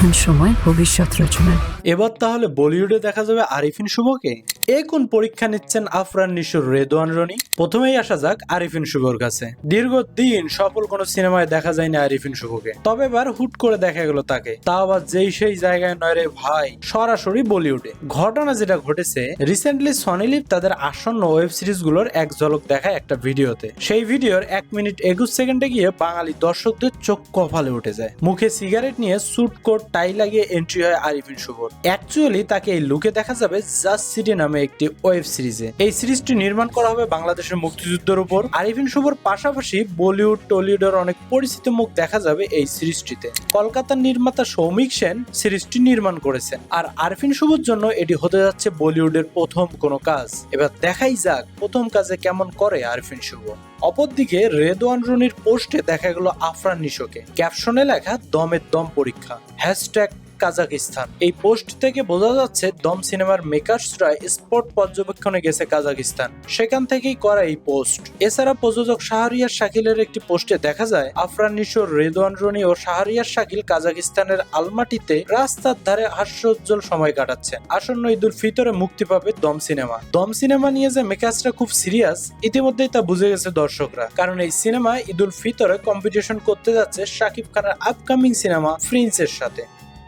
এখন সময় ভবিষ্যৎ রচনার। এবার তাহলে বলিউডে দেখা যাবে আরিফিন শুভকে? এ কোন পরীক্ষা নিচ্ছেন আফরান, নিশুর, রেদওয়ান, রনি? প্রথমেই আসা যাক আরিফিন শুভর কাছে। দীর্ঘদিন সফল কোনো সিনেমায় দেখা যায়নি আরিফিন শুভকে। তবে এবার হুট করে দেখা গেল তাকে। তা আবার যেই সেই জায়গায় নয় রে ভাই, সরাসরি বলিউডে। ঘটনা যেটা ঘটেছে রিসেন্টলি সনিলিপ তাদের আসন্ন ওয়েব সিরিজগুলোর এক ঝলক দেখায় একটা ভিডিওতে। সেই ভিডিওর এক মিনিট একুশ সেকেন্ডে গিয়ে বাঙালি দর্শকদের চোখ কপালে উঠে যায়। মুখে সিগারেট নিয়ে স্যুট কোট টাই লাগিয়ে এন্ট্রি হয় আরিফিন শুভর। অ্যাকচুয়ালি তাকে এই লুকে দেখা যাবে জাস্ট সিটি নামে একটি ওয়েব সিরিজে এই সিরিজটি নির্মাণ করা হবে বাংলাদেশের মুক্তিযুদ্ধের উপর। আরিফিন শুভর পাশাপাশি বলিউড টলিউডের অনেক পরিচিত মুখ দেখা যাবে এই সিরিজটিতে কলকাতার নির্মাতা সৌমিক সেন সিরিজটি নির্মাণ করেছেন। আর আরফিন শুভর জন্য এটি হতে যাচ্ছে বলিউডের প্রথম কোনো কাজ। এবার দেখাই যাক প্রথম কাজে কেমন করে আরফিন শুভ। অপরদিকে রেদওয়ান রুনির পোস্টে দেখা গেল আফরান নিশোকে। ক্যাপশনে লেখা দমের দম পরীক্ষা। Hashtag Kazakhstan. এই পোস্ট থেকে বোঝা যাচ্ছে, দম সিনেমার মেকার্সরা স্পট পর্যবেক্ষণে গেছে কাজাকিস্তান। সেখান থেকেই করা এই পোস্ট। এছাড়া প্রযোজক শাহরিয়ার শাকিলের একটি পোস্টে দেখা যায়, আফরান নিশোর রেদওয়ান রনি ও শাহরিয়ার শাকিল কাজাকিস্তানের আলমাটিতে রাস্তার ধারে হাস্যোজ্জ্বল সময় কাটাচ্ছেন আসন্ন ঈদুল ফিতরে মুক্তি পাবে দম সিনেমা। দম সিনেমা নিয়ে যে মেকার্সরা খুব সিরিয়াস, ইতিমধ্যেই তা বুঝে গেছে দর্শকরা। কারণ এই সিনেমা ঈদুল ফিতরে কম্পিটিশন করতে যাচ্ছে শাকিব খানের আপকামিং সিনেমা ফ্রিন্সের সাথে।